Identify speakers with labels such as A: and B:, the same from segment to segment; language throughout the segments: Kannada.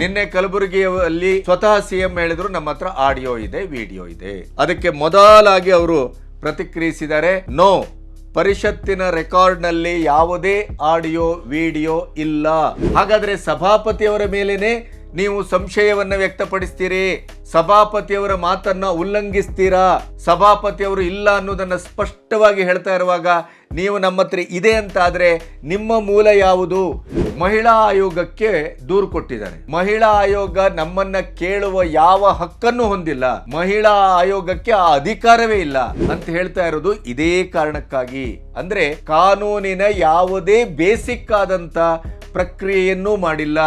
A: ನಿನ್ನೆ ಕಲಬುರಗಿಯಲ್ಲಿ ಸ್ವತಃ ಸಿಎಂ ಹೇಳಿದ್ರು ನಮ್ಮ ಹತ್ರ ಆಡಿಯೋ ಇದೆ, ವಿಡಿಯೋ ಇದೆ. ಅದಕ್ಕೆ ಮೊದಲಾಗಿ ಅವರು ಪ್ರತಿಕ್ರಿಯಿಸಿದ್ದಾರೆ, ನೋ, ಪರಿಷತ್ತಿನ ರೆಕಾರ್ಡ್ನಲ್ಲಿ ಯಾವುದೇ ಆಡಿಯೋ, ವಿಡಿಯೋ ಇಲ್ಲ. ಹಾಗಾದ್ರೆ ಸಭಾಪತಿಯವರ ಮೇಲೇನೆ ನೀವು ಸಂಶಯವನ್ನು ವ್ಯಕ್ತಪಡಿಸ್ತೀರಿ. ಸಭಾಪತಿಯವರ ಮಾತನ್ನ ಉಲ್ಲಂಘಿಸ್ತೀರಾ. ಸಭಾಪತಿಯವರು ಇಲ್ಲ ಅನ್ನೋದನ್ನು ಸ್ಪಷ್ಟವಾಗಿ ಹೇಳ್ತಾ ಇರುವಾಗ ನೀವು ನಮ್ಮ ಹತ್ರ ಇದೆ ಅಂತ ಆದ್ರೆ ನಿಮ್ಮ ಮೂಲ ಯಾವುದು? ಮಹಿಳಾ ಆಯೋಗಕ್ಕೆ ದೂರು ಕೊಟ್ಟಿದ್ದಾರೆ. ಮಹಿಳಾ ಆಯೋಗ ನಮ್ಮನ್ನ ಕೇಳುವ ಯಾವ ಹಕ್ಕನ್ನು ಹೊಂದಿಲ್ಲ. ಮಹಿಳಾ ಆಯೋಗಕ್ಕೆ ಆ ಅಧಿಕಾರವೇ ಇಲ್ಲ ಅಂತ ಹೇಳ್ತಾ ಇರೋದು ಇದೇ ಕಾರಣಕ್ಕಾಗಿ. ಅಂದ್ರೆ ಕಾನೂನಿನ ಯಾವುದೇ ಬೇಸಿಕ್ ಆದಂತ ಪ್ರಕ್ರಿಯೆಯನ್ನೂ ಮಾಡಿಲ್ಲ.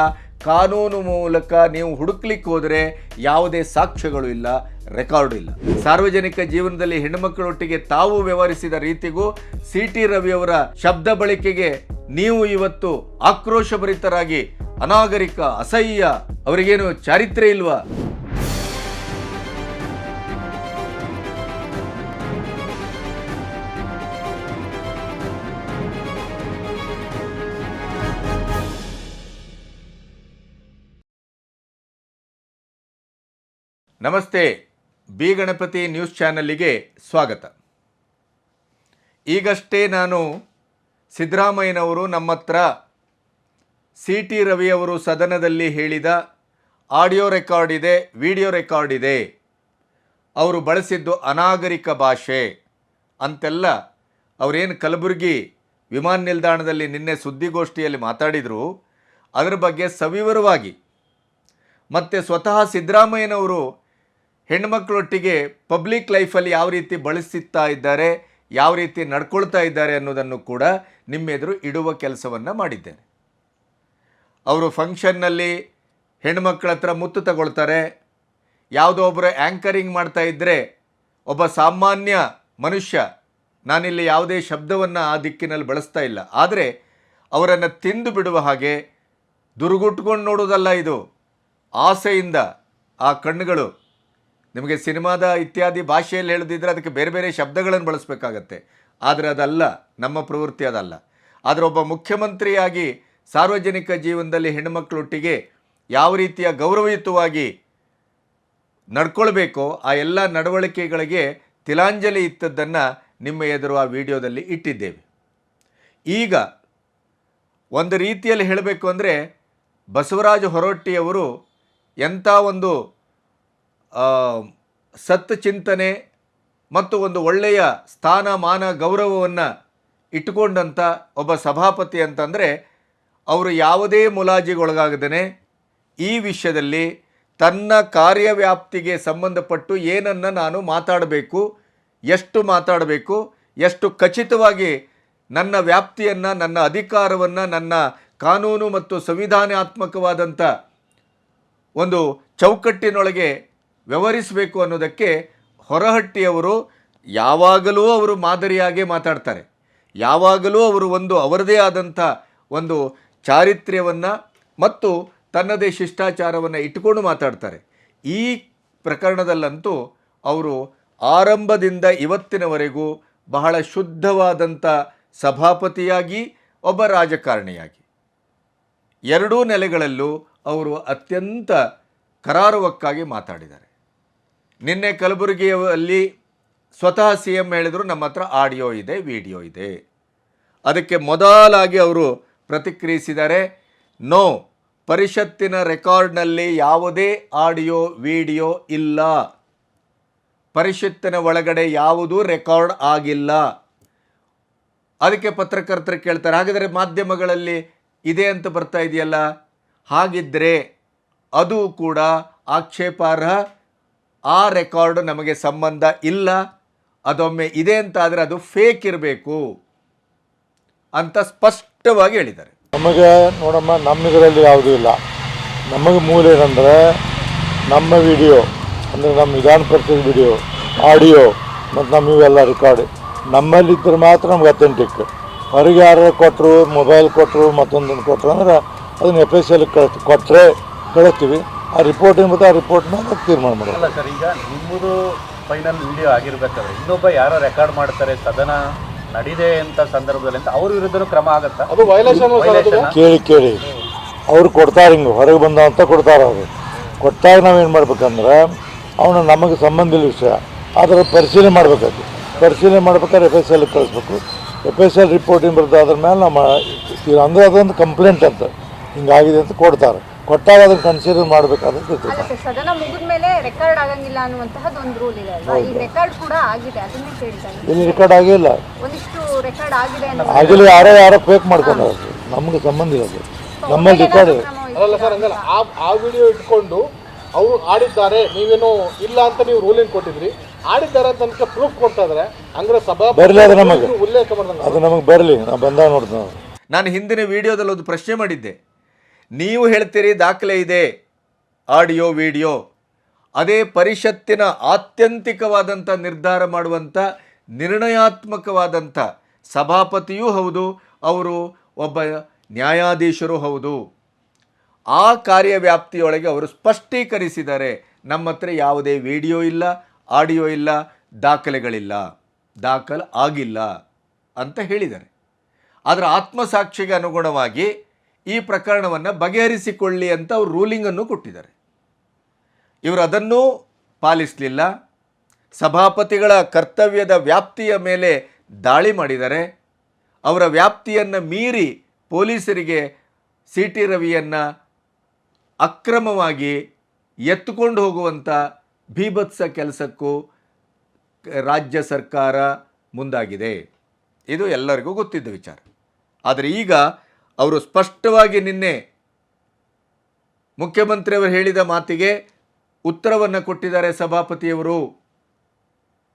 A: ಕಾನೂನು ಮೂಲಕ ನೀವು ಹುಡುಕ್ಲಿಕ್ಕೆ ಹೋದರೆ ಯಾವುದೇ ಸಾಕ್ಷ್ಯಗಳು ಇಲ್ಲ, ರೆಕಾರ್ಡ್ ಇಲ್ಲ. ಸಾರ್ವಜನಿಕ ಜೀವನದಲ್ಲಿ ಹೆಣ್ಣುಮಕ್ಕಳೊಟ್ಟಿಗೆ ತಾವು ವ್ಯವಹರಿಸಿದ ರೀತಿಗೂ ಸಿ ಟಿ ರವಿಯವರ ಶಬ್ದ ಬಳಕೆಗೆ ನೀವು ಇವತ್ತು ಆಕ್ರೋಶಭರಿತರಾಗಿ, ಅನಾಗರಿಕ, ಅಸಹ್ಯ, ಅವರಿಗೇನು ಚಾರಿತ್ರ್ಯ ಇಲ್ವಾ? ನಮಸ್ತೆ, ಬಿ ಗಣಪತಿ ನ್ಯೂಸ್ ಚಾನಲ್ಲಿಗೆ ಸ್ವಾಗತ. ಈಗಷ್ಟೇ ನಾನು ಸಿದ್ದರಾಮಯ್ಯನವರು ನಮ್ಮ ಹತ್ರ ಸಿ ಟಿ ರವಿಯವರು ಸದನದಲ್ಲಿ ಹೇಳಿದ ಆಡಿಯೋ ರೆಕಾರ್ಡ್ ಇದೆ, ವಿಡಿಯೋ ರೆಕಾರ್ಡ್ ಇದೆ. ಅವರು ಬಳಸಿದ್ದು ಅನಾಗರಿಕ ಭಾಷೆ ಅಂತೆಲ್ಲ ಅವರೇನು ಕಲಬುರಗಿ ವಿಮಾನ ನಿಲ್ದಾಣದಲ್ಲಿ ನಿನ್ನೆ ಸುದ್ದಿಗೋಷ್ಠಿಯಲ್ಲಿ ಮಾತಾಡಿದರು. ಅದರ ಬಗ್ಗೆ ಸವಿವರವಾಗಿ ಮತ್ತು ಸ್ವತಃ ಸಿದ್ದರಾಮಯ್ಯನವರು ಹೆಣ್ಮಕ್ಳೊಟ್ಟಿಗೆ ಪಬ್ಲಿಕ್ ಲೈಫಲ್ಲಿ ಯಾವ ರೀತಿ ಬಳಸ್ತಾ ಇದ್ದಾರೆ, ಯಾವ ರೀತಿ ನಡ್ಕೊಳ್ತಾ ಇದ್ದಾರೆ ಅನ್ನೋದನ್ನು ಕೂಡ ನಿಮ್ಮೆದುರು ಇಡುವ ಕೆಲಸವನ್ನು ಮಾಡಿದ್ದೇನೆ. ಅವರು ಫಂಕ್ಷನ್ನಲ್ಲಿ ಹೆಣ್ಮಕ್ಳ ಹತ್ರ ಮುತ್ತು ತಗೊಳ್ತಾರೆ. ಯಾವುದೋ ಒಬ್ಬರು ಆ್ಯಂಕರಿಂಗ್ ಮಾಡ್ತಾ ಇದ್ದರೆ ಒಬ್ಬ ಸಾಮಾನ್ಯ ಮನುಷ್ಯ, ನಾನಿಲ್ಲಿ ಯಾವುದೇ ಶಬ್ದವನ್ನು ಆ ದಿಕ್ಕಿನಲ್ಲಿ ಬಳಸ್ತಾ ಇಲ್ಲ. ಆದರೆ ಅವರನ್ನು ತಿಂದು ಬಿಡುವ ಹಾಗೆ ದುರುಗುಟ್ಕೊಂಡು ನೋಡೋದಲ್ಲ ಇದು. ಆಸೆಯಿಂದ ಆ ಕಣ್ಣುಗಳು ನಿಮಗೆ ಸಿನಿಮಾದ ಇತ್ಯಾದಿ ಭಾಷೆಯಲ್ಲಿ ಹೇಳದಿದ್ದರೆ ಅದಕ್ಕೆ ಬೇರೆ ಬೇರೆ ಶಬ್ದಗಳನ್ನು ಬಳಸಬೇಕಾಗತ್ತೆ. ಆದರೆ ಅದಲ್ಲ, ನಮ್ಮ ಪ್ರವೃತ್ತಿ ಅದಲ್ಲ. ಆದರೆ ಒಬ್ಬ ಮುಖ್ಯಮಂತ್ರಿಯಾಗಿ ಸಾರ್ವಜನಿಕ ಜೀವನದಲ್ಲಿ ಹೆಣ್ಣುಮಕ್ಕಳೊಟ್ಟಿಗೆ ಯಾವ ರೀತಿಯ ಗೌರವಯುತವಾಗಿ ನಡ್ಕೊಳ್ಬೇಕೋ ಆ ಎಲ್ಲ ನಡವಳಿಕೆಗಳಿಗೆ ತಿಲಾಂಜಲಿ ಇತ್ತದ್ದನ್ನು ನಿಮ್ಮ ಎದುರು ಆ ವಿಡಿಯೋದಲ್ಲಿ ಇಟ್ಟಿದ್ದೇವೆ. ಈಗ ಒಂದು ರೀತಿಯಲ್ಲಿ ಹೇಳಬೇಕು ಅಂದರೆ ಬಸವರಾಜ ಹೊರಟ್ಟಿಯವರು ಎಂಥ ಒಂದು ಸತ್ ಚಿಂತನೆ ಮತ್ತು ಒಂದು ಒಳ್ಳೆಯ ಸ್ಥಾನಮಾನ ಗೌರವವನ್ನು ಇಟ್ಟುಕೊಂಡಂಥ ಒಬ್ಬ ಸಭಾಪತಿ ಅಂತಂದರೆ ಅವರು ಯಾವುದೇ ಮುಲಾಜಿಗೊಳಗಾಗದೇ ಈ ವಿಷಯದಲ್ಲಿ ತನ್ನ ಕಾರ್ಯವ್ಯಾಪ್ತಿಗೆ ಸಂಬಂಧಪಟ್ಟು ಏನನ್ನು ನಾನು ಮಾತಾಡಬೇಕು, ಎಷ್ಟು ಮಾತಾಡಬೇಕು, ಎಷ್ಟು ಖಚಿತವಾಗಿ ನನ್ನ ವ್ಯಾಪ್ತಿಯನ್ನು, ನನ್ನ ಅಧಿಕಾರವನ್ನು, ನನ್ನ ಕಾನೂನು ಮತ್ತು ಸಂವಿಧಾನಾತ್ಮಕವಾದಂಥ ಒಂದು ಚೌಕಟ್ಟಿನೊಳಗೆ ವ್ಯವಹರಿಸಬೇಕು ಅನ್ನೋದಕ್ಕೆ ಹೊರಹಟ್ಟಿಯವರು ಯಾವಾಗಲೂ ಅವರು ಮಾದರಿಯಾಗೇ ಮಾತಾಡ್ತಾರೆ. ಯಾವಾಗಲೂ ಅವರು ಒಂದು ಅವರದೇ ಆದಂಥ ಒಂದು ಚಾರಿತ್ರ್ಯವನ್ನು ಮತ್ತು ತನ್ನದೇ ಶಿಷ್ಟಾಚಾರವನ್ನು ಇಟ್ಟುಕೊಂಡು ಮಾತಾಡ್ತಾರೆ. ಈ ಪ್ರಕರಣದಲ್ಲಂತೂ ಅವರು ಆರಂಭದಿಂದ ಇವತ್ತಿನವರೆಗೂ ಬಹಳ ಶುದ್ಧವಾದಂಥ ಸಭಾಪತಿಯಾಗಿ, ಒಬ್ಬ ರಾಜಕಾರಣಿಯಾಗಿ. ಎರಡೂ ನೆಲೆಗಳಲ್ಲೂ ಅವರು ಅತ್ಯಂತ ಕರಾರುವಕ್ಕಾಗಿ ಮಾತಾಡಿದ್ದಾರೆ. ನಿನ್ನೆ ಕಲಬುರಗಿಯಲ್ಲಿ ಸ್ವತಃ ಸಿ ಎಂ ಹೇಳಿದರು ನಮ್ಮ ಹತ್ರ ಆಡಿಯೋ ಇದೆ, ವಿಡಿಯೋ ಇದೆ. ಅದಕ್ಕೆ ಮೊದಲಾಗಿ ಅವರು ಪ್ರತಿಕ್ರಿಯಿಸಿದ್ದಾರೆ, ನೋ, ಪರಿಷತ್ತಿನ ರೆಕಾರ್ಡ್ನಲ್ಲಿ ಯಾವುದೇ ಆಡಿಯೋ, ವಿಡಿಯೋ ಇಲ್ಲ. ಪರಿಷತ್ತಿನ ಒಳಗಡೆ ಯಾವುದೂ ರೆಕಾರ್ಡ್ ಆಗಿಲ್ಲ. ಅದಕ್ಕೆ ಪತ್ರಕರ್ತರು ಕೇಳ್ತಾರೆ, ಹಾಗಾದರೆ ಮಾಧ್ಯಮಗಳಲ್ಲಿ ಇದೆ ಅಂತ ಬರ್ತಾ ಇದೆಯಲ್ಲ? ಹಾಗಿದ್ದರೆ ಅದು ಕೂಡ ಆಕ್ಷೇಪಾರ್ಹ ಆ ರೆಕಾರ್ಡ್ ನಮಗೆ ಸಂಬಂಧ ಇಲ್ಲ, ಅದೊಮ್ಮೆ ಇದೆ ಅಂತ ಆದರೆ ಅದು ಫೇಕ್ ಇರಬೇಕು ಅಂತ ಸ್ಪಷ್ಟವಾಗಿ ಹೇಳಿದ್ದಾರೆ.
B: ನಮಗೆ ನೋಡಮ್ಮ ನಮ್ಮ ಇದರಲ್ಲಿ ಯಾವುದೂ ಇಲ್ಲ. ನಮಗೆ ಮೂಲ ಏನಂದರೆ ನಮ್ಮ ವಿಡಿಯೋ ಅಂದರೆ ನಮ್ಮ ವಿಧಾನ ಪರಿಷತ್ ವಿಡಿಯೋ ಆಡಿಯೋ ಮತ್ತು ನಮ್ಮ ಇವೆಲ್ಲ ರೆಕಾರ್ಡ್ ನಮ್ಮಲ್ಲಿದ್ದರೆ ಮಾತ್ರ ನಮ್ಗೆ ಅಥೆಂಟಿಕ್ ಹೊರಗೆ ಯಾರು ಕೊಟ್ಟರು ಮೊಬೈಲ್ ಕೊಟ್ಟರು ಮತ್ತೊಂದನ್ನು ಕೊಟ್ಟರು ಅಂದ್ರೆ ಅದನ್ನ ಎಫ್ ಎಸ್ ಎಲ್ ಕೊಟ್ಟರೆ ಕಳಿಸ್ತೀವಿ. ಆ ರಿಪೋರ್ಟ್ ಏನ್ಬಿಟ್ಟು ಆ ರಿಪೋರ್ಟ್ನ ತೀರ್ಮಾನ ಮಾಡೋದು
C: ಅಲ್ಲ ಸರ್ ಈಗ ನಿಮ್ಮದು ಫೈನಲ್ ವಿಡಿಯೋ ಆಗಿರ್ಬೇಕಾದ್ರೆ ಇನ್ನೊಬ್ಬ ಯಾರೋ ರೆಕಾರ್ಡ್ ಮಾಡ್ತಾರೆ ಸದನ ನಡೀದೆ ಅಂತ ಸಂದರ್ಭದಲ್ಲಿ ಅಂತ ಅವ್ರ ವಿರುದ್ಧನೂ ಕ್ರಮ ಆಗುತ್ತಾ?
B: ಅದು
C: ವೈಲೇಷನ್
B: ಕೇಳಿ ಕೇಳಿ. ಅವ್ರು ಕೊಡ್ತಾರೆ ಹಿಂಗೆ ಹೊರಗೆ ಬಂದ ಅಂತ ಕೊಡ್ತಾರೆ ಅವರು. ಕೊಟ್ಟಾಗ ನಾವೇನು ಮಾಡ್ಬೇಕಂದ್ರೆ ಅವನು ನಮಗೆ ಸಂಬಂಧ ಇಲ್ಲ ವಿಷಯ ಅದರ ಪರಿಶೀಲನೆ ಮಾಡಬೇಕಾಗಿ ಪರಿಶೀಲನೆ ಮಾಡ್ಬೇಕಾದ್ರೆ ಎಫ್ ಎಸ್ ಎಲ್ ಕಳಿಸ್ಬೇಕು. ಎಫ್ ಎಸ್ ಎಲ್ ರಿಪೋರ್ಟಿಂಗ್ ಬರ್ತದೆ ಅದ್ರ ಮೇಲೆ ನಮ್ಮ ಅಂದರೆ ಅದೊಂದು ಕಂಪ್ಲೇಂಟ್ ಅಂತ ಹಿಂಗಾಗಿದೆ ಅಂತ ಕೊಡ್ತಾರೆ. ಕೊಟ್ಟಾಗ ಅದನ್ನು ಕನ್ಸಿಡರ್ ಮಾಡಬೇಕಾದ್ರೆ
D: ಸದನ ಸರ್ ಸದನ ಮುಗಿದ್ಮೇಲೆ ರೆಕಾರ್ಡ್ ಆಗಂಗಿಲ್ಲ ಅನ್ನುವಂತಹದ್ದು ಒಂದು ರೂಲ್ ಇದೆ ಅಲ್ವಾ? ಈ ರೆಕಾರ್ಡ್ ಕೂಡ ಆಗಿದೆ ಅದನ್ನೇ ಕೇಳ್ತಾ ಇದ್ದೀನಿ
B: ಇಲ್ಲಿ ರೆಕಾರ್ಡ್ ಆಗಿಲ್ಲ.
D: ಒಂದಿಷ್ಟು ರೆಕಾರ್ಡ್ ಆಗಿದೆ
B: ಆಗಲಿ ಯಾರೋ ಯಾರೋ ಫೇಕ್ ಮಾಡ್ಕೊಂಡವ್ರು. ನಮಗೆ ಸಂಬಂಧ ಇರೋದು ನಮ್ಮಲ್ಲಿ ರೆಕಾರ್ಡ್
E: ಅಲ್ಲ ಸರ್ ಹಂಗಲ್ಲ. ಆ ಆ ವಿಡಿಯೋ ಇಟ್ಕೊಂಡು ಅವರು ಆಡಿದ್ದಾರೆ ನೀವೇನು ಇಲ್ಲ ಅಂತ ನೀವು ರೂಲಿಂಗ್ ಕೊಟ್ಟಿದ್ರಿ? ಆಡಿದ್ದಾರೆ ಅಂತ ಪ್ರೂಫ್ ಕೊಡ್ತಾ ಇದ್ರೆ ಹಂಗಾರೆ ಸಭಾ
B: ಬರಲಿ ಅದು ನಮಗೆ.
E: ಉಲ್ಲೇಖ ಮಾಡ್ದಂಗೆ
B: ಅದು ನಮಗೆ ಬರಲಿ ನಾ ಬಂದಾಗ ನೋಡ್ತೀನಿ.
A: ನಾನು ಹಿಂದಿನ ವಿಡಿಯೋದಲ್ಲಿ ಒಂದು ಪ್ರಶ್ನೆ ಮಾಡಿದ್ದೆ. ನೀವು ಹೇಳ್ತೀರಿ ದಾಖಲೆ ಇದೆ, ಆಡಿಯೋ, ವಿಡಿಯೋ. ಅದೇ ಪರಿಷತ್ತಿನ ಆತ್ಯಂತಿಕವಾದಂಥ ನಿರ್ಧಾರ ಮಾಡುವಂಥ, ನಿರ್ಣಯಾತ್ಮಕವಾದಂಥ ಸಭಾಪತಿಯೂ ಹೌದು, ಅವರು ಒಬ್ಬ ನ್ಯಾಯಾಧೀಶರೂ ಹೌದು. ಆ ಕಾರ್ಯವ್ಯಾಪ್ತಿಯೊಳಗೆ ಅವರು ಸ್ಪಷ್ಟೀಕರಿಸಿದ್ದಾರೆ ನಮ್ಮ ಹತ್ರ ಯಾವುದೇ ವಿಡಿಯೋ ಇಲ್ಲ, ಆಡಿಯೋ ಇಲ್ಲ, ದಾಖಲೆಗಳಿಲ್ಲ. ದಾಖಲೆ ಆಗಿಲ್ಲ ಅಂತ ಹೇಳಿದ್ದಾರೆ. ಅದರ ಆತ್ಮಸಾಕ್ಷಿಗೆ ಅನುಗುಣವಾಗಿ ಈ ಪ್ರಕರಣವನ್ನು ಬಗೆಹರಿಸಿಕೊಳ್ಳಿ ಅಂತ ಅವರು ರೂಲಿಂಗನ್ನು ಕೊಟ್ಟಿದ್ದಾರೆ. ಇವರು ಅದನ್ನೂ ಪಾಲಿಸಲಿಲ್ಲ. ಸಭಾಪತಿಗಳ ಕರ್ತವ್ಯದ ವ್ಯಾಪ್ತಿಯ ಮೇಲೆ ದಾಳಿ ಮಾಡಿದ್ದಾರೆ. ಅವರ ವ್ಯಾಪ್ತಿಯನ್ನು ಮೀರಿ ಪೊಲೀಸರಿಗೆ ಸಿ ಟಿ ರವಿಯನ್ನು ಅಕ್ರಮವಾಗಿ ಎತ್ತುಕೊಂಡು ಹೋಗುವಂಥ ಭೀಭತ್ಸ ಕೆಲಸಕ್ಕೂ ರಾಜ್ಯ ಸರ್ಕಾರ ಮುಂದಾಗಿದೆ. ಇದು ಎಲ್ಲರಿಗೂ ಗೊತ್ತಿದ್ದ ವಿಚಾರ. ಆದರೆ ಈಗ ಅವರು ಸ್ಪಷ್ಟವಾಗಿ ನಿನ್ನೆ ಮುಖ್ಯಮಂತ್ರಿಯವರು ಹೇಳಿದ ಮಾತಿಗೆ ಉತ್ತರವನ್ನು ಕೊಟ್ಟಿದ್ದಾರೆ ಸಭಾಪತಿಯವರು.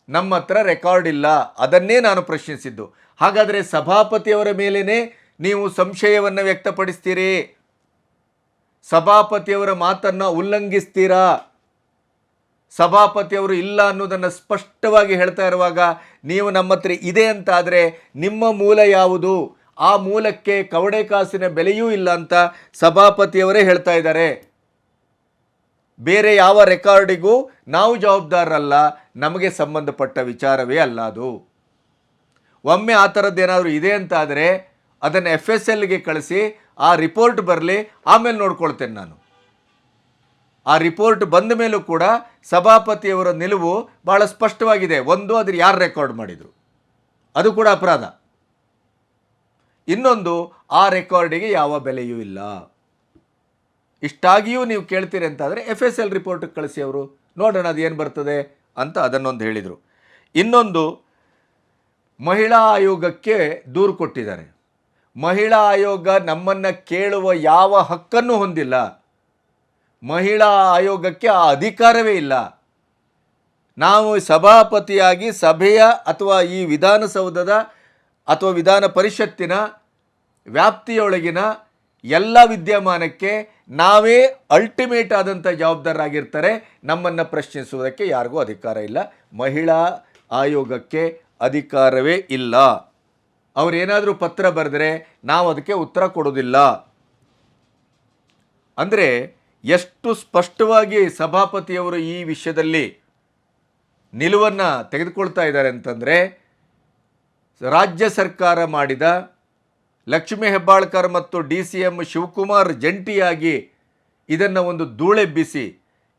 A: ನಮ್ಮ ಹತ್ರ ರೆಕಾರ್ಡ್ ಇಲ್ಲ. ಅದನ್ನೇ ನಾನು ಪ್ರಶ್ನಿಸಿದ್ದು. ಹಾಗಾದರೆ ಸಭಾಪತಿಯವರ ಮೇಲೇ ನೀವು ಸಂಶಯವನ್ನು ವ್ಯಕ್ತಪಡಿಸ್ತೀರಿ? ಸಭಾಪತಿಯವರ ಮಾತನ್ನು ಉಲ್ಲಂಘಿಸ್ತೀರಾ? ಸಭಾಪತಿಯವರು ಇಲ್ಲ ಅನ್ನೋದನ್ನು ಸ್ಪಷ್ಟವಾಗಿ ಹೇಳ್ತಾ ಇರುವಾಗ ನೀವು ನಮ್ಮ ಹತ್ರ ಇದೆ ಅಂತಾದರೆ ನಿಮ್ಮ ಮೂಲ ಯಾವುದು? ಆ ಮೂಲಕ್ಕೆ ಕವಡೆ ಕಾಸಿನ ಬೆಲೆಯೂ ಇಲ್ಲ ಅಂತ ಸಭಾಪತಿಯವರೇ ಹೇಳ್ತಾ ಇದ್ದಾರೆ. ಬೇರೆ ಯಾವ ರೆಕಾರ್ಡಿಗೂ ನಾವು ಜವಾಬ್ದಾರರಲ್ಲ, ನಮಗೆ ಸಂಬಂಧಪಟ್ಟ ವಿಚಾರವೇ ಅಲ್ಲ ಅದು. ಒಮ್ಮೆ ಆ ಥರದ್ದೇನಾದರೂ ಇದೆ ಅಂತ ಆದರೆ ಅದನ್ನು ಎಫ್ ಎಸ್ ಎಲ್ಗೆ ಕಳಿಸಿ, ಆ ರಿಪೋರ್ಟ್ ಬರಲಿ, ಆಮೇಲೆ ನೋಡ್ಕೊಳ್ತೇನೆ ನಾನು. ಆ ರಿಪೋರ್ಟ್ ಬಂದ ಮೇಲೂ ಕೂಡ ಸಭಾಪತಿಯವರ ನಿಲುವು ಭಾಳ ಸ್ಪಷ್ಟವಾಗಿದೆ. ಒಂದು, ಅದ್ರ ಯಾರು ರೆಕಾರ್ಡ್ ಮಾಡಿದರು? ಅದು ಕೂಡ ಅಪರಾಧ. ಇನ್ನೊಂದು, ಆ ರೆಕಾರ್ಡಿಗೆ ಯಾವ ಬೆಲೆಯೂ ಇಲ್ಲ. ಇಷ್ಟಾಗಿಯೂ ನೀವು ಕೇಳ್ತೀರಿ ಅಂತಾದರೆ ಎಫ್ ಎಸ್ ಎಲ್ ರಿಪೋರ್ಟ್ ಕಳಿಸಿ ಅವರು. ನೋಡೋಣ ಅದು ಏನು ಬರ್ತದೆ ಅಂತ ಅದನ್ನೊಂದು ಹೇಳಿದರು. ಇನ್ನೊಂದು, ಮಹಿಳಾ ಆಯೋಗಕ್ಕೆ ದೂರು ಕೊಟ್ಟಿದ್ದಾರೆ. ಮಹಿಳಾ ಆಯೋಗ ನಮ್ಮನ್ನು ಕೇಳುವ ಯಾವ ಹಕ್ಕನ್ನು ಹೊಂದಿಲ್ಲ. ಮಹಿಳಾ ಆಯೋಗಕ್ಕೆ ಆ ಅಧಿಕಾರವೇ ಇಲ್ಲ. ನಾವು ಸಭಾಪತಿಯಾಗಿ ಸಭೆಯ ಅಥವಾ ಈ ವಿಧಾನಸೌಧದ ಅಥವಾ ವಿಧಾನ ಪರಿಷತ್ತಿನ ವ್ಯಾಪ್ತಿಯೊಳಗಿನ ಎಲ್ಲ ವಿದ್ಯಮಾನಕ್ಕೆ ನಾವೇ ಅಲ್ಟಿಮೇಟ್ ಆದಂಥ ಜವಾಬ್ದಾರರಾಗಿರ್ತಾರೆ ನಮ್ಮನ್ನು ಪ್ರಶ್ನಿಸುವುದಕ್ಕೆ ಯಾರಿಗೂ ಅಧಿಕಾರ ಇಲ್ಲ. ಮಹಿಳಾ ಆಯೋಗಕ್ಕೆ ಅಧಿಕಾರವೇ ಇಲ್ಲ. ಅವರೇನಾದರೂ ಪತ್ರ ಬರೆದರೆ ನಾವು ಅದಕ್ಕೆ ಉತ್ತರ ಕೊಡೋದಿಲ್ಲ. ಅಂದರೆ ಎಷ್ಟು ಸ್ಪಷ್ಟವಾಗಿ ಸಭಾಪತಿಯವರು ಈ ವಿಷಯದಲ್ಲಿ ನಿಲುವನ್ನು ತೆಗೆದುಕೊಳ್ತಾ ಇದ್ದಾರೆ ಅಂತಂದರೆ, ರಾಜ್ಯ ಸರ್ಕಾರ ಮಾಡಿದ ಲಕ್ಷ್ಮೀ ಹೆಬ್ಬಾಳ್ಕರ್ ಮತ್ತು ಡಿ ಸಿ ಎಂ ಶಿವಕುಮಾರ್ ಜಂಟಿಯಾಗಿ ಇದನ್ನು ಒಂದು ಧೂಳೆಬ್ಬಿಸಿ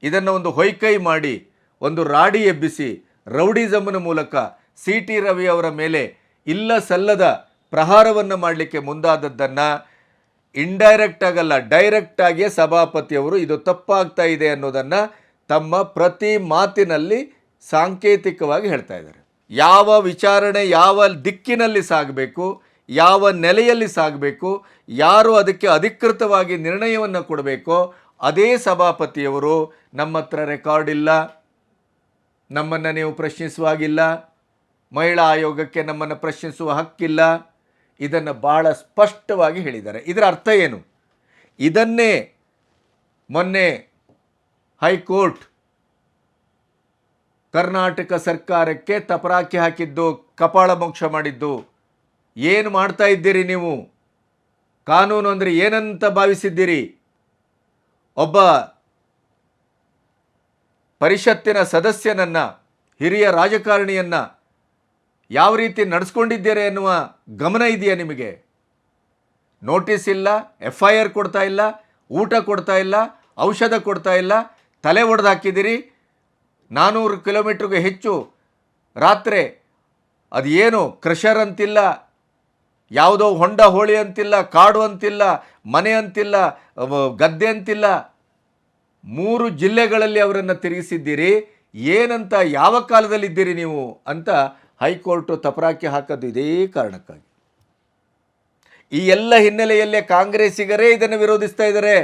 A: ಇದನ್ನು ಒಂದು ಹೊಯ್ಕೈ ಮಾಡಿ, ಒಂದು ರಾಡಿ ಎಬ್ಬಿಸಿ ರೌಡಿಸಮ್ನ ಮೂಲಕ ಸಿ ಟಿ ರವಿ ಅವರ ಮೇಲೆ ಇಲ್ಲ ಸಲ್ಲದ ಪ್ರಹಾರವನ್ನು ಮಾಡಲಿಕ್ಕೆ ಮುಂದಾದದ್ದನ್ನು ಇಂಡೈರೆಕ್ಟ್ ಆಗಲ್ಲ ಡೈರೆಕ್ಟ್ ಆಗಿಯೇ ಸಭಾಪತಿಯವರು ಇದು ತಪ್ಪಾಗ್ತಾ ಇದೆ ಅನ್ನೋದನ್ನು ತಮ್ಮ ಪ್ರತಿ ಮಾತಿನಲ್ಲಿ ಸಾಂಕೇತಿಕವಾಗಿ ಹೇಳ್ತಾ ಇದ್ದಾರೆ. ಯಾವ ವಿಚಾರಣೆ ಯಾವ ದಿಕ್ಕಿನಲ್ಲಿ ಸಾಗಬೇಕು ಯಾವ ನೆಲೆಯಲ್ಲಿ ಸಾಗಬೇಕು, ಯಾರು ಅದಕ್ಕೆ ಅಧಿಕೃತವಾಗಿ ನಿರ್ಣಯವನ್ನು ಕೊಡಬೇಕೋ, ಅದೇ ಸಭಾಪತಿಯವರು ನಮ್ಮ ಹತ್ರ ರೆಕಾರ್ಡ್ ಇಲ್ಲ, ನಮ್ಮನ್ನು ನೀವು ಪ್ರಶ್ನಿಸುವಾಗಿಲ್ಲ, ಮಹಿಳಾ ಆಯೋಗಕ್ಕೆ ನಮ್ಮನ್ನು ಪ್ರಶ್ನಿಸುವ ಹಕ್ಕಿಲ್ಲ, ಇದನ್ನು ಭಾಳ ಸ್ಪಷ್ಟವಾಗಿ ಹೇಳಿದ್ದಾರೆ. ಇದರ ಅರ್ಥ ಏನು? ಇದನ್ನೇ ಮೊನ್ನೆ ಹೈಕೋರ್ಟ್ ಕರ್ನಾಟಕ ಸರ್ಕಾರಕ್ಕೆ ತಪರಾಕಿ ಹಾಕಿದ್ದು ಕಪಾಳ ಮೋಕ್ಷ ಮಾಡಿದ್ದು. ಏನು ಮಾಡ್ತಾ ಇದ್ದೀರಿ ನೀವು? ಕಾನೂನು ಅಂದರೆ ಏನಂತ ಭಾವಿಸಿದ್ದೀರಿ? ಒಬ್ಬ ಪರಿಷತ್ತಿನ ಸದಸ್ಯನನ್ನು, ಹಿರಿಯ ರಾಜಕಾರಣಿಯನ್ನು ಯಾವ ರೀತಿ ನಡೆಸ್ಕೊಂಡಿದ್ದೀರಿ ಎನ್ನುವ ಗಮನ ಇದೆಯಾ ನಿಮಗೆ? ನೋಟಿಸ್ ಇಲ್ಲ ಎಫ್ ಐ ಆರ್ ಕೊಡ್ತಾ ಇಲ್ಲ, ಊಟ ಕೊಡ್ತಾ ಇಲ್ಲ, ಔಷಧ ಕೊಡ್ತಾ ಇಲ್ಲ, ತಲೆ ಒಡೆದು ಹಾಕಿದ್ದೀರಿ ನಾನ್ನೂರು ಕಿಲೋಮೀಟ್ರಿಗೆ ಹೆಚ್ಚು ರಾತ್ರಿ. ಅದು ಏನು ಕ್ರಷರ್ ಅಂತಿಲ್ಲ ಯಾವುದೋ ಹೊಂಡ ಹೋಳಿ ಅಂತಿಲ್ಲ, ಕಾಡು ಅಂತಿಲ್ಲ, ಮನೆ ಅಂತಿಲ್ಲ ಗದ್ದೆ ಅಂತಿಲ್ಲ. ಮೂರು ಜಿಲ್ಲೆಗಳಲ್ಲಿ ಅವರನ್ನು ತಿರುಗಿಸಿದ್ದೀರಿ. ಏನಂತ ಯಾವ ಕಾಲದಲ್ಲಿದ್ದೀರಿ ನೀವು ಅಂತ ಹೈಕೋರ್ಟು ತಪರಾಕಿ ಹಾಕೋದು ಇದೇ ಕಾರಣಕ್ಕಾಗಿ. ಈ ಎಲ್ಲ ಹಿನ್ನೆಲೆಯಲ್ಲೇ ಕಾಂಗ್ರೆಸ್ಸಿಗರೇ ಇದನ್ನು ವಿರೋಧಿಸ್ತಾ ಇದ್ದಾರೆ.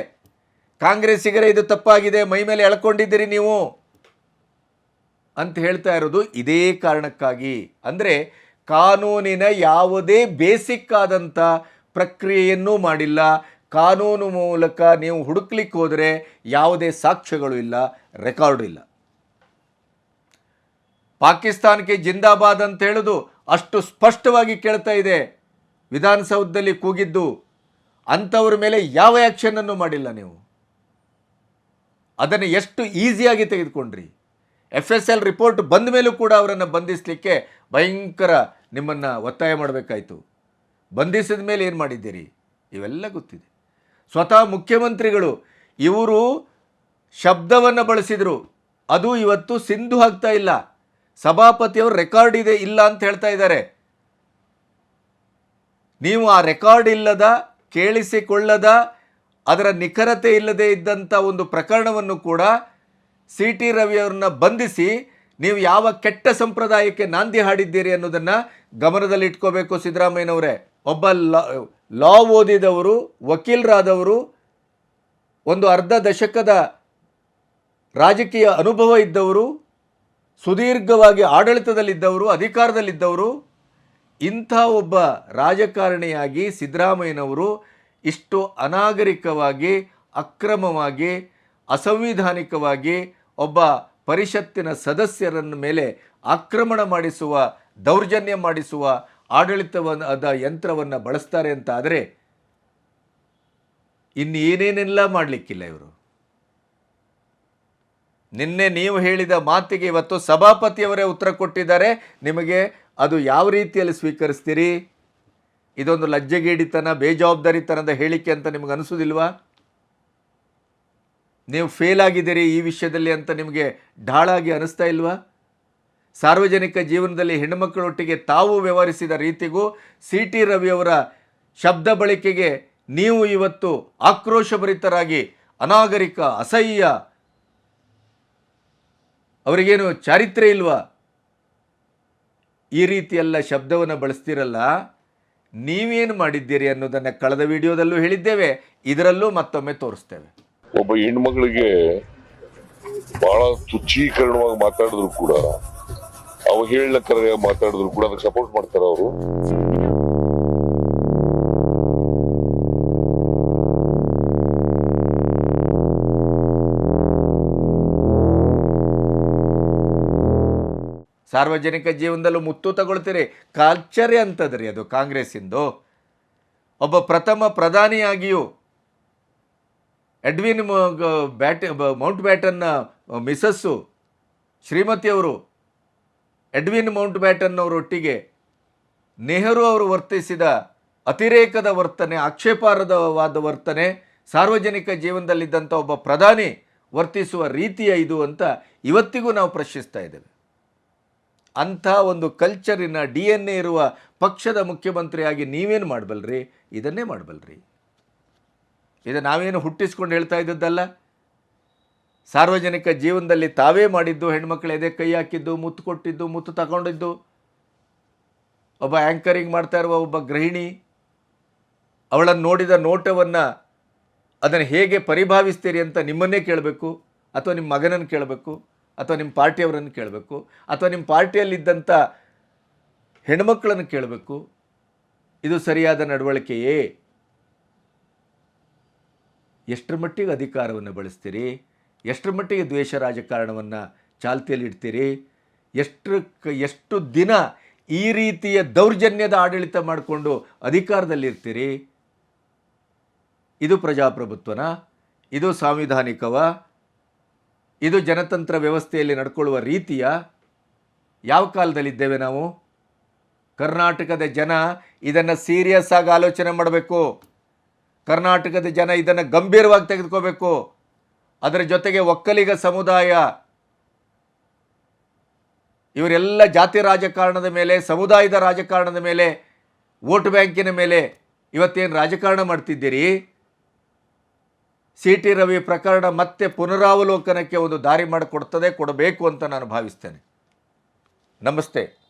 A: ಕಾಂಗ್ರೆಸ್ಸಿಗರೇ ಇದು ತಪ್ಪಾಗಿದೆ, ಮೈ ಮೇಲೆ ಎಳ್ಕೊಂಡಿದ್ದೀರಿ ನೀವು ಅಂತ ಹೇಳ್ತಾ ಇರೋದು ಇದೇ ಕಾರಣಕ್ಕಾಗಿ. ಅಂದರೆ ಕಾನೂನಿನ ಯಾವುದೇ ಬೇಸಿಕ್ ಆದಂಥ ಪ್ರಕ್ರಿಯೆಯನ್ನೂ ಮಾಡಿಲ್ಲ. ಕಾನೂನು ಮೂಲಕ ನೀವು ಹುಡುಕ್ಲಿಕ್ಕೆ ಹೋದರೆ ಯಾವುದೇ ಸಾಕ್ಷ್ಯಗಳು ಇಲ್ಲ, ರೆಕಾರ್ಡ್ ಇಲ್ಲ. ಪಾಕಿಸ್ತಾನಕ್ಕೆ ಜಿಂದಾಬಾದ್ ಅಂತ ಹೇಳೋದು ಅಷ್ಟು ಸ್ಪಷ್ಟವಾಗಿ ಕೇಳ್ತಾ ಇದೆ. ವಿಧಾನಸೌಧದಲ್ಲಿ ಕೂಗಿದ್ದು ಅಂಥವ್ರ ಮೇಲೆ ಯಾವ ಆ್ಯಕ್ಷನನ್ನು ಮಾಡಿಲ್ಲ ನೀವು? ಅದನ್ನು ಎಷ್ಟು ಈಸಿಯಾಗಿ ತೆಗೆದುಕೊಂಡ್ರಿ? ಎಫ್ ಎಸ್ ಎಲ್ ರಿಪೋರ್ಟ್ ಬಂದ ಮೇಲೂ ಕೂಡ ಅವರನ್ನು ಬಂಧಿಸಲಿಕ್ಕೆ ಭಯಂಕರ ನಿಮ್ಮನ್ನು ಒತ್ತಾಯ ಮಾಡಬೇಕಾಯಿತು. ಬಂಧಿಸಿದ ಮೇಲೆ ಏನು ಮಾಡಿದ್ದೀರಿ? ಇವೆಲ್ಲ ಗೊತ್ತಿದೆ. ಸ್ವತಃ ಮುಖ್ಯಮಂತ್ರಿಗಳು ಇವರು ಶಬ್ದವನ್ನು ಬಳಸಿದರು. ಅದು ಇವತ್ತು ಸಿಂಧು ಆಗ್ತಾ ಇಲ್ಲ. ಸಭಾಪತಿಯವರು ರೆಕಾರ್ಡ್ ಇದೆ, ಇಲ್ಲ ಅಂತ ಹೇಳ್ತಾ ಇದ್ದಾರೆ. ನೀವು ಆ ರೆಕಾರ್ಡ್ ಇಲ್ಲದ, ಕೇಳಿಸಿಕೊಳ್ಳದ, ಅದರ ನಿಖರತೆ ಇಲ್ಲದೆ ಇದ್ದಂಥ ಒಂದು ಪ್ರಕರಣವನ್ನು ಕೂಡ ಸಿ ಟಿ ರವಿಯವ್ರನ್ನ ಬಂಧಿಸಿ ನೀವು ಯಾವ ಕೆಟ್ಟ ಸಂಪ್ರದಾಯಕ್ಕೆ ನಾಂದಿ ಹಾಡಿದ್ದೀರಿ ಅನ್ನೋದನ್ನು ಗಮನದಲ್ಲಿ ಇಟ್ಕೋಬೇಕು ಸಿದ್ದರಾಮಯ್ಯನವರೇ. ಒಬ್ಬ ಲಾ ಲಾ ಓದಿದವರು, ವಕೀಲರಾದವರು, ಒಂದು ಅರ್ಧ ದಶಕದ ರಾಜಕೀಯ ಅನುಭವ ಇದ್ದವರು, ಸುದೀರ್ಘವಾಗಿ ಆಡಳಿತದಲ್ಲಿದ್ದವರು, ಅಧಿಕಾರದಲ್ಲಿದ್ದವರು, ಇಂಥ ಒಬ್ಬ ರಾಜಕಾರಣಿಯಾಗಿ ಸಿದ್ದರಾಮಯ್ಯನವರು ಇಷ್ಟು ಅನಾಗರಿಕವಾಗಿ, ಅಕ್ರಮವಾಗಿ ಅಸಂವಿಧಾನಿಕವಾಗಿ ಒಬ್ಬ ಪರಿಷತ್ತಿನ ಸದಸ್ಯರನ್ನ ಮೇಲೆ ಆಕ್ರಮಣ ಮಾಡಿಸುವ, ದೌರ್ಜನ್ಯ ಮಾಡಿಸುವ ಆಡಳಿತವನ್ನು ಅದ ಯಂತ್ರವನ್ನು ಬಳಸ್ತಾರೆ ಅಂತ ಆದರೆ ಇನ್ನೇನೇನೆಲ್ಲ ಮಾಡಲಿಕ್ಕಿಲ್ಲ ಇವರು? ನಿನ್ನೆ ನೀವು ಹೇಳಿದ ಮಾತಿಗೆ ಇವತ್ತು ಸಭಾಪತಿಯವರೇ ಉತ್ತರ ಕೊಟ್ಟಿದ್ದಾರೆ. ನಿಮಗೆ ಅದು ಯಾವ ರೀತಿಯಲ್ಲಿ ಸ್ವೀಕರಿಸ್ತೀರಿ? ಇದೊಂದು ಲಜ್ಜೆಗೇಡಿತನ, ಬೇಜವಾಬ್ದಾರಿತನದ ಹೇಳಿಕೆ ಅಂತ ನಿಮಗೆ ಅನಿಸೋದಿಲ್ವಾ? ನೀವು ಫೇಲ್ ಆಗಿದ್ದೀರಿ ಈ ವಿಷಯದಲ್ಲಿ ಅಂತ ನಿಮಗೆ ಢಾಳಾಗಿ ಅನಿಸ್ತಾ ಇಲ್ವಾ? ಸಾರ್ವಜನಿಕ ಜೀವನದಲ್ಲಿ ಹೆಣ್ಣುಮಕ್ಕಳೊಟ್ಟಿಗೆ ತಾವು ವ್ಯವಹರಿಸಿದ ರೀತಿಗೂ ಸಿ ಟಿ ರವಿಯವರ ಶಬ್ದ ಬಳಕೆಗೆ ನೀವು ಇವತ್ತು ಆಕ್ರೋಶಭರಿತರಾಗಿ, ಅನಾಗರಿಕ, ಅಸಹ್ಯ, ಅವರಿಗೇನು ಚಾರಿತ್ರ್ಯ ಇಲ್ವಾ? ಈ ರೀತಿಯೆಲ್ಲ ಶಬ್ದವನ್ನು ಬಳಸ್ತಿರಲ್ಲ, ನೀವೇನು ಮಾಡಿದ್ದೀರಿ ಅನ್ನೋದನ್ನು ಕಳೆದ ವಿಡಿಯೋದಲ್ಲೂ ಹೇಳಿದ್ದೇವೆ, ಇದರಲ್ಲೂ ಮತ್ತೊಮ್ಮೆ ತೋರಿಸ್ತೇವೆ.
F: ಒಬ್ಬ ಹೆಣ್ಮಗಳಿಗೆ ಬಹಳ ತುಚ್ಛೀಕರಣವಾಗಿ ಮಾತಾಡಿದ್ರು ಕೂಡ ಅವಹೇಳನಕರ ಮಾತಾಡಿದ್ರು ಕೂಡ ಅದಕ್ಕೆ ಸಪೋರ್ಟ್ ಮಾಡ್ತಾರೆ ಅವರು.
A: ಸಾರ್ವಜನಿಕ ಜೀವನದಲ್ಲೂ ಮುತ್ತು ತಗೊಳ್ತೀರಿ. ಕಲ್ಚರೇ ಅಂತದ್ರಿ ಅದು ಕಾಂಗ್ರೆಸ್ಸಿಂದು. ಒಬ್ಬ ಪ್ರಥಮ ಪ್ರಧಾನಿಯಾಗಿಯೂ ಎಡ್ವಿನ್ ಬ್ಯಾಟ್ ಮೌಂಟ್ ಬ್ಯಾಟನ್ನ ಮಿಸಸ್ಸು ಶ್ರೀಮತಿಯವರು ಎಡ್ವಿನ್ ಮೌಂಟ್ ಬ್ಯಾಟನ್ ಅವರೊಟ್ಟಿಗೆ ನೆಹರು ಅವರು ವರ್ತಿಸಿದ ಅತಿರೇಕದ ವರ್ತನೆ, ಆಕ್ಷೇಪಾರ್ಹವಾದ ವರ್ತನೆ, ಸಾರ್ವಜನಿಕ ಜೀವನದಲ್ಲಿದ್ದಂಥ ಒಬ್ಬ ಪ್ರಧಾನಿ ವರ್ತಿಸುವ ರೀತಿಯ ಇದು ಅಂತ ಇವತ್ತಿಗೂ ನಾವು ಪ್ರಶ್ನಿಸ್ತಾ ಇದ್ದೇವೆ. ಅಂಥ ಒಂದು ಕಲ್ಚರಿನ ಡಿ ಎನ್ ಎ ಇರುವ ಪಕ್ಷದ ಮುಖ್ಯಮಂತ್ರಿಯಾಗಿ ನೀವೇನು ಮಾಡಬಲ್ರಿ? ಇದನ್ನೇ ಮಾಡಬಲ್ರಿ. ಇದು ನಾವೇನು ಹುಟ್ಟಿಸ್ಕೊಂಡು ಹೇಳ್ತಾ ಇದ್ದದ್ದಲ್ಲ? ಸಾರ್ವಜನಿಕ ಜೀವನದಲ್ಲಿ ತಾವೇ ಮಾಡಿದ್ದು ಹೆಣ್ಮಕ್ಳು ಎದೆ ಕೈ ಹಾಕಿದ್ದು, ಮುತ್ತು ಕೊಟ್ಟಿದ್ದು, ಮುತ್ತು ತಗೊಂಡಿದ್ದು. ಒಬ್ಬ ಆ್ಯಂಕರಿಂಗ್ ಮಾಡ್ತಾ ಇರುವ ಒಬ್ಬ ಗೃಹಿಣಿ ಅವಳನ್ನು ನೋಡಿದ ನೋಟವನ್ನು ಅದನ್ನು ಹೇಗೆ ಪರಿಭಾವಿಸ್ತೀರಿ ಅಂತ ನಿಮ್ಮನ್ನೇ ಕೇಳಬೇಕು, ಅಥವಾ ನಿಮ್ಮ ಮಗನನ್ನು ಕೇಳಬೇಕು, ಅಥವಾ ನಿಮ್ಮ ಪಾರ್ಟಿಯವರನ್ನು ಕೇಳಬೇಕು, ಅಥವಾ ನಿಮ್ಮ ಪಾರ್ಟಿಯಲ್ಲಿದ್ದಂಥ ಹೆಣ್ಮಕ್ಳನ್ನು ಕೇಳಬೇಕು. ಇದು ಸರಿಯಾದ ನಡವಳಿಕೆಯೇ? ಎಷ್ಟರ ಮಟ್ಟಿಗೆ ಅಧಿಕಾರವನ್ನು ಬಳಸ್ತೀರಿ? ಎಷ್ಟರ ಮಟ್ಟಿಗೆ ದ್ವೇಷ ರಾಜಕಾರಣವನ್ನು ಚಾಲ್ತಿಯಲ್ಲಿ ಇಡ್ತೀರಿ? ಎಷ್ಟು ಎಷ್ಟು ದಿನ ಈ ರೀತಿಯ ದೌರ್ಜನ್ಯದ ಆಡಳಿತ ಮಾಡಿಕೊಂಡು ಅಧಿಕಾರದಲ್ಲಿರ್ತೀರಿ ಇದು ಪ್ರಜಾಪ್ರಭುತ್ವನ, ಇದು ಸಾಂವಿಧಾನಿಕವ, ಇದು ಜನತಂತ್ರ ವ್ಯವಸ್ಥೆಯಲ್ಲಿ ನಡ್ಕೊಳ್ಳುವ ರೀತಿಯ, ಯಾವ ಕಾಲದಲ್ಲಿದ್ದೇವೆ ನಾವು? ಕರ್ನಾಟಕದ ಜನ ಇದನ್ನು ಸೀರಿಯಸ್ ಆಗಿ ಆಲೋಚನೆ ಮಾಡಬೇಕು. ಕರ್ನಾಟಕದ ಜನ ಇದನ್ನು ಗಂಭೀರವಾಗಿ ತೆಗೆದುಕೋಬೇಕು. ಅದರ ಜೊತೆಗೆ ಒಕ್ಕಲಿಗ ಸಮುದಾಯ, ಇವರೆಲ್ಲ ಜಾತಿ ರಾಜಕಾರಣದ ಮೇಲೆ, ಸಮುದಾಯದ ರಾಜಕಾರಣದ ಮೇಲೆ, ವೋಟ್ ಬ್ಯಾಂಕಿನ ಮೇಲೆ ಇವತ್ತೇನು ರಾಜಕಾರಣ ಮಾಡ್ತಿದ್ದೀರಿ? ಸಿ ಟಿ ರವಿ ಪ್ರಕರಣ ಮತ್ತೆ ಪುನರಾವಲೋಕನಕ್ಕೆ ಒಂದು ದಾರಿ ಮಾಡಿಕೊಡ್ತದೆ, ಕೊಡಬೇಕು ಅಂತ ನಾನು ಭಾವಿಸ್ತೇನೆ. ನಮಸ್ತೆ.